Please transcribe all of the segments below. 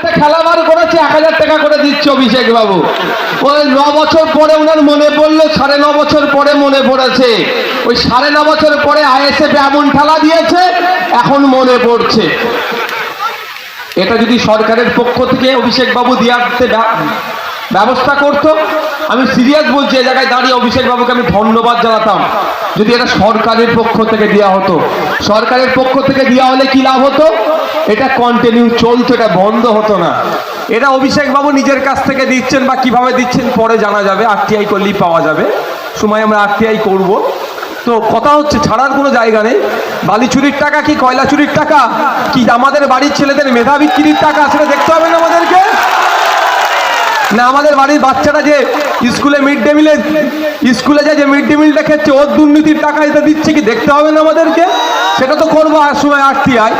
একটা খেলা বার করেছে, এক হাজার টাকা করে দিচ্ছে অভিষেক বাবু। ওই ন বছর পরে ওনার মনে পড়ল, সাড়ে ন বছর পরে মনে পড়েছে। ওই সাড়ে ন বছর পরে আইএসএফ এমন খেলা দিয়েছে, এখন মনে পড়ছে। এটা যদি সরকারের পক্ষ থেকে অভিষেক বাবু দিয়াতে ব্যবস্থা করত, আমি সিরিয়াস বলছি এই জায়গায় দাঁড়িয়ে অভিষেক বাবুকে আমি ধন্যবাদ জানাতাম। যদি এটা সরকারের পক্ষ থেকে দেওয়া হতো। সরকারের পক্ষ থেকে দেওয়া হলে কি লাভ হতো? এটা কন্টিনিউ চলতো, এটা বন্ধ হতো না। এটা অভিষেক বাবু নিজের কাছ থেকে দিচ্ছেন বা কীভাবে দিচ্ছেন পরে জানা যাবে আরটিআই করলেই পাওয়া যাবে। সময় আমরা আরটিআই করব। তো কথা হচ্ছে, ছাড়ার কোনো জায়গা নেই। বালি চুরির টাকা কি কয়লা চুরির টাকা? কি, আমাদের বাড়ির ছেলেদের মেধা বিক্রির টাকা সেটা দেখতে হবে না আমাদেরকে? না, আমাদের বাড়ির বাচ্চারা যে স্কুলে মিড ডে মিলে স্কুলে যে মিড ডে মিলটা খেচ্ছে ওর দুর্নীতির টাকা এটা দিচ্ছে কি, দেখতে হবে না আমাদেরকে? সেটা তো করব, আর সময় আরটিআই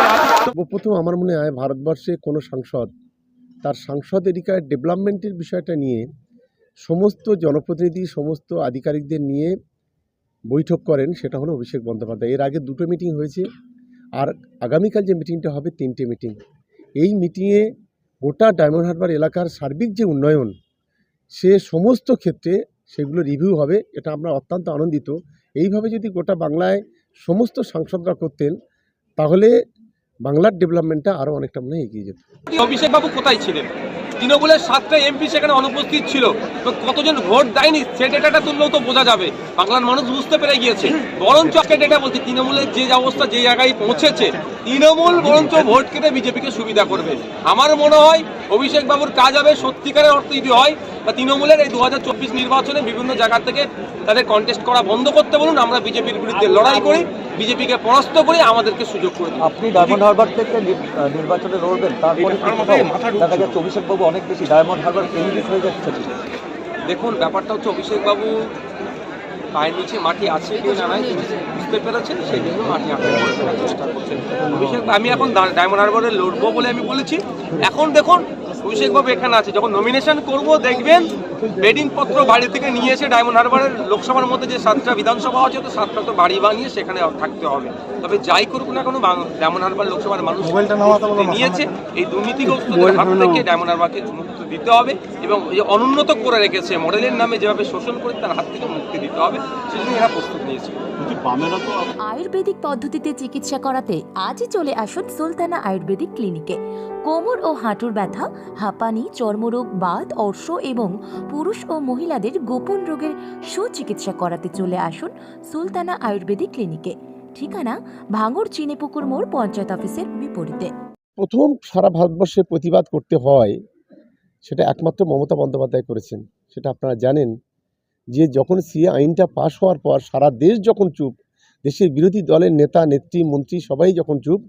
সর্বপ্রথম আমার মনে হয় ভারতবর্ষে কোনো সাংসদ, তার সাংসদ এরিকার ডেভেলপমেন্টের বিষয়টা নিয়ে সমস্ত জনপ্রতিনিধি, সমস্ত আধিকারিকদের নিয়ে বৈঠক করেন সেটা হলো অভিষেক বন্দ্যোপাধ্যায়। এর আগে দুটো মিটিং হয়েছে আর আগামীকাল যে মিটিংটা হবে তিনটে মিটিং। এই মিটিংয়ে গোটা ডায়মন্ড হারবার এলাকার সার্বিক যে উন্নয়ন, সে সমস্ত ক্ষেত্রে সেগুলো রিভিউ হবে, এটা আমরা অত্যন্ত আনন্দিত। এইভাবে যদি গোটা বাংলায় সমস্ত সাংসদরা করতেন, তাহলে বাংলার ডেভেলপমেন্টটা আরও অনেকটা মনে এগিয়ে যেত অভিষেক বাবু কোথায় ছিলেন? তৃণমূলের সাতটা এমপি সেখানে অনুপস্থিত ছিল। তো কতজন ভোট দেয়নি, সে ডেটাটা তুললেও তো বোঝা যাবে। বাংলার মানুষ বুঝতে পেরে গিয়েছে। বরঞ্চ আজকে ডেটা বলছি, তৃণমূলের যে অবস্থা, যে জায়গায় পৌঁছেছে, তৃণমূল বরঞ্চ ভোট কেটে বিজেপিকে সুবিধা করবে। আমার মনে হয় অভিষেক বাবুর কাজ হবে, সত্যিকারের অর্থ যদি হয় বা তৃণমূলের এই দুহাজার চব্বিশ নির্বাচনে বিভিন্ন জায়গা থেকে তাদের কন্টেস্ট করা বন্ধ করতে বলুন আমরা বিজেপির বিরুদ্ধে লড়াই করি বিজেপিকে পরাস্ত করে আমাদেরকে সুযোগ করে দিন। আপনি ডায়মন্ড হারবার থেকে নির্বাচনে লড়বেন তারপরে কি দেখা যাচ্ছে অভিষেক বাবু অনেক বেশি ডায়মন্ড হারবার কেন্দ্রিক হয়ে যাচ্ছে। দেখুন ব্যাপারটা হচ্ছে অভিষেক বাবু পায়ের নিচে মাটি আছে কি না নাই বুঝতে পেরেছেন? সেই জন্য মাটি আঁকড়ে থাকার চেষ্টা করছেন। আমি এখন ডায়মন্ড হারবারে লড়বো বলে আমি বলেছি। এখন দেখুন অভিষেক বাবু এখানে আছে। যখন নমিনেশন করব দেখবেন বেডিং পত্র বাড়ি থেকে নিয়ে এসে ডায়মন্ড হারবারের লোকসভার মধ্যে যে সাতটা বিধানসভা আছে তো সাতটা তো বাড়ি বানিয়ে সেখানে থাকতে হবে। তবে যাই করুক না কোনো ডায়মন্ড হারবার লোকসভার মানুষ নিয়েছে। এই দুর্নীতিগ্রস্তদের হাত থেকে ডায়মন্ড হারবারকে মুক্তি দিতে হবে এবং এই অনুন্নত করে রেখেছে। মডেলের নামে যেভাবে শোষণ করে তার হাত থেকে মুক্তি দিতে হবে। সেজন্য এরা প্রস্তুত নিয়েছে আয়ুর্বেদিক পদ্ধতিতে চিকিৎসা করাতে আজই চলে আসুন সুলতানা আয়ুর্বেদিক ক্লিনিকে। কোমর ও হাঁটুর ব্যথা হাঁপানি চর্মরোগ বাত অর্শ এবং পুরুষ ও মহিলাদের গোপন রোগের সুচিকিৎসা করাতে চলে আসুন সুলতানা আয়ুর্বেদিক ক্লিনিকে। ঠিকানা ভাঙড় চিনেপুকুর মোড় পঞ্চায়েত অফিসের বিপরীতে। প্রথম সারা ভারতবর্ষে প্রতিবাদ করতে হয় সেটা একমাত্র মমতা বন্দ্যোপাধ্যায় করেছেন সেটা আপনারা জানেন। যে যখন সিএ আইনটা পাশ হওয়ার পর সারা দেশ যখন চুপ, দেশের বিরোধী দলের নেতা, নেত্রী, মন্ত্রী সবাই যখন চুপ,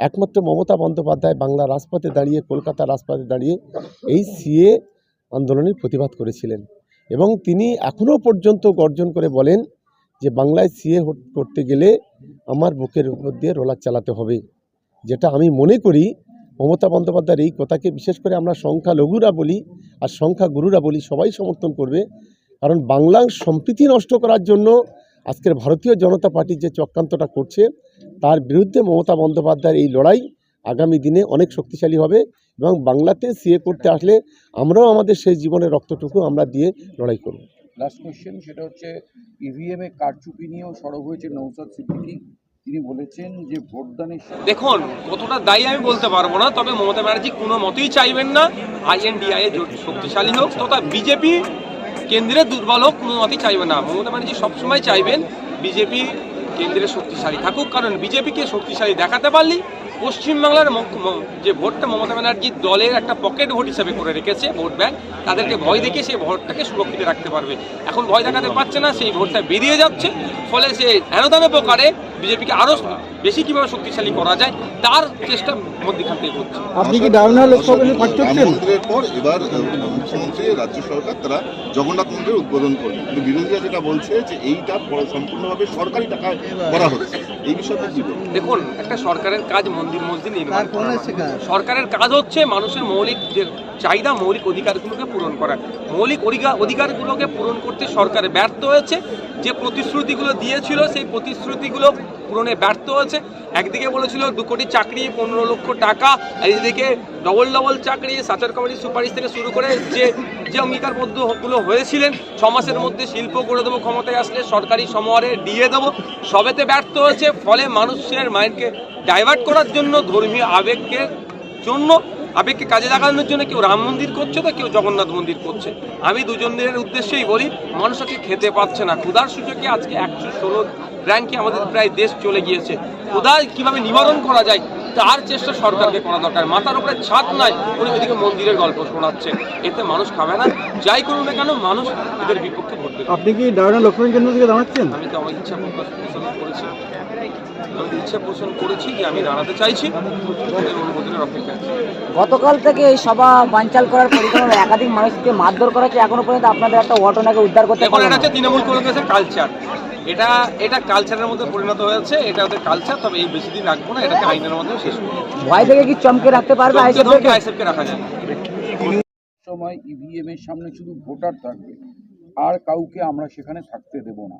একমাত্র মমতা বন্দ্যোপাধ্যায় বাংলা রাজপথে দাঁড়িয়ে, কলকাতা রাজপথে দাঁড়িয়ে এই সিএ আন্দোলনের প্রতিবাদ করেছিলেন। এবং তিনি এখনও পর্যন্ত গর্জন করে বলেন যে বাংলায় সিএ করতে গেলে আমার বুকের উপর দিয়ে রোলার চালাতে হবে। যেটা আমি মনে করি মমতা বন্দ্যোপাধ্যায়ের এই কথাকে বিশেষ করে আমরা সংখ্যালঘুরা বলি আর সংখ্যাগুরুরা বলি সবাই সমর্থন করবে কারণ বাংলার সম্প্রীতি নষ্ট করার জন্য আজকের ভারতীয় জনতা পার্টি যে চক্রান্তটা করছে তার বিরুদ্ধে মমতা বন্দ্যোপাধ্যায়ের এই লড়াই আগামী দিনে অনেক শক্তিশালী হবে এবং বাংলাতে সিএ করতে আসলে আমরাও আমাদের সেই জীবনের রক্তটুকু আমরা দিয়ে লড়াই করব। লাস্ট কোয়েশ্চেন সেটা হচ্ছে ইভিএম এ কারচুপি নিয়েও সরব হয়েছে নৌসাদ সিদ্দিকী। তিনি বলেছেন যে ভোটদানের দেখুন কতটা দায়ী আমি বলতে পারব না তবে মমতা ব্যানার্জি কোনো মতেই চাইবেন না। আইএনডিআই শক্তিশালী হোক তথা বিজেপি কেন্দ্রে দুর্বল হোক, কোনো মতেই চাইবেন না। মমতা ব্যানার্জি সবসময় চাইবেন বিজেপি কেন্দ্রে শক্তিশালী থাকুক। কারণ বিজেপিকে শক্তিশালী দেখাতে পারলেই পশ্চিমবাংলার যে ভোটটা মমতা ব্যানার্জির দলের একটা পকেট ভোট হিসাবে করে রেখেছে, ভোট ব্যাংক, তাদেরকে ভয় দেখিয়ে সেই ভোটটাকে সুরক্ষিত রাখতে পারবে। এখন ভয় দেখাতে পারছে না, সেই ভোটটা বেরিয়ে যাচ্ছে। ফলে সে হেনদানো প্রকারে বিজেপিকে আরও বেশি কীভাবে শক্তিশালী করা যায় তার চেষ্টা মধ্যখান থেকে করছে আপনি কি ডায়মন্ড লোকসভা পাঠ রাম মন্দিরের পর এবার মুখ্যমন্ত্রী রাজ্য সরকার তারা জগন্নাথ মন্দিরের উদ্বোধন করবে। কিন্তু বিরোধীরা যেটা বলছে যে এইটা সম্পূর্ণভাবে সরকারি টাকায় করা হচ্ছে। এই বিষয়টা কি? দেখুন একটা সরকারের কাজ মন্দির মসজিদ নির্মাণ করা। সরকারের কাজ হচ্ছে মানুষের মৌলিক যে চাহিদা মৌলিক অধিকারগুলোকে পূরণ করা। মৌলিক অধিকার অধিকারগুলোকে পূরণ করতে সরকার ব্যর্থ হয়েছে। যে প্রতিশ্রুতিগুলো দিয়েছিল সেই প্রতিশ্রুতিগুলো পূরণে ব্যর্থ হয়েছে। একদিকে বলেছিল দু কোটি চাকরি, পনেরো লক্ষ টাকা। আর এদিকে ডবল ডবল চাকরি, সাচার কমিটির সুপারিশ থেকে শুরু করে যে যে অঙ্গীকারবদ্ধগুলো হয়েছিলেন, ছ মাসের মধ্যে শিল্প করে দেবো ক্ষমতায় আসলে সরকারি সমরে দিয়ে দেবো। সবেতে ব্যর্থ হয়েছে, ফলে মানুষের মাইন্ডকে ডাইভার্ট করার জন্য ধর্মীয় আবেগকে জন্য আবেগকে কাজে লাগানোর জন্য কেউ রাম মন্দির করছে তো কেউ জগন্নাথ মন্দির করছে? আমি দুজনের উদ্দেশ্যেই বলি মানুষ আজকে খেতে পাচ্ছে না। ক্ষুধার সূচকে আজকে একশো ষোলো র্যাঙ্কে আমাদের প্রায় দেশ চলে গিয়েছে। ক্ষুধা কীভাবে নিবারণ করা যায় তার চেষ্টা সরকারকে করা দরকার। মাথার উপরে ছাদ নাই উনি ওইদিকে মন্দিরের গল্প শোনাচ্ছেন। এতে মানুষ খাবে না যাই করুন না কেন মানুষ এদের বিপক্ষে ভোট দেবে। আপনি কি ডায়মন্ড লক্ষ্মণ কেন্দ্র থেকে দাঁড়াচ্ছেন? আমি তো আমার ইচ্ছা পোষণ করেছি। আমি ইচ্ছা পোষণ করেছি যে আমি দাঁড়াতে চাইছি। অনুমোদনের অপেক্ষা গতকাল থেকে এই সভা বানচাল করার পরিকল্পনা একাধিক মানুষকে মারধর করা হচ্ছে। এখনও পর্যন্ত আপনাদের একটা ঘটনাকে উদ্ধার করতে এটা হচ্ছে তৃণমূল কংগ্রেসের কালচার এটা এটা কালচারের মধ্যে পরিণত হয়েছে এটা ওদের কালচার তবে এই বেশি দিন রাখব না এটাকে আইনের মধ্যে শেষ করব। ভয় থেকে কি চমকে রাখতে পারবে আইসিএফ থেকে? আইসেফকে রাখা যায় সময় ইভিএম এর সামনে শুধু ভোটার থাকবে আর কাউকে আমরা সেখানে থাকতে দেব না।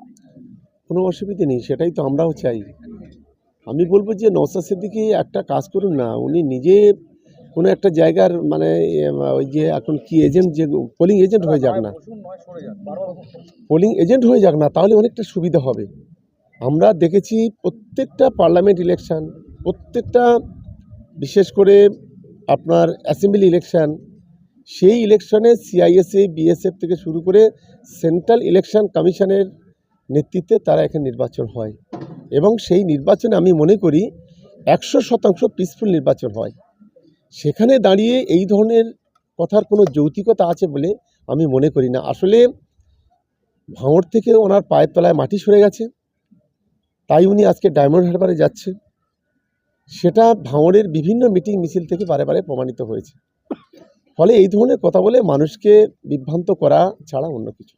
কোনো অসুবিধে নেই সেটাই তো আমরাও চাই। আমি বলব যে নওসাদ সিদ্দিকি একটা কাজ করুন না উনি নিজে কোনো একটা জায়গার মানে ওই যে এখন কি এজেন্ট যে পোলিং এজেন্ট হয়ে যাক না। পোলিং এজেন্ট হয়ে যাক না, তাহলে অনেকটা সুবিধা হবে। আমরা দেখেছি প্রত্যেকটা পার্লামেন্ট ইলেকশন প্রত্যেকটা বিশেষ করে আপনার অ্যাসেম্বলি ইলেকশান সেই ইলেকশনে সিআইএসএ বিএসএফ থেকে শুরু করে সেন্ট্রাল ইলেকশন কমিশনের নেতৃত্বে তারা এখানে নির্বাচন হয়। এবং সেই নির্বাচনে আমি মনে করি একশো শতাংশ পিসফুল নির্বাচন হয়। সেখানে দাঁড়িয়ে এই ধরনের কথার কোনো যৌতিকতা আছে বলে আমি মনে করি না। আসলে ভাঁড় থেকে ওনার পায়ের তলায় মাটি সরে গেছে, তাই উনি আজকে ডায়মন্ড হারবারে যাচ্ছে। সেটা ভাঁড়ের বিভিন্ন মিটিং মিছিল থেকে বারে বারে প্রমাণিত হয়েছে। ফলে এই ধরনের কথা বলে মানুষকে বিভ্রান্ত করা ছাড়া অন্য কিছু।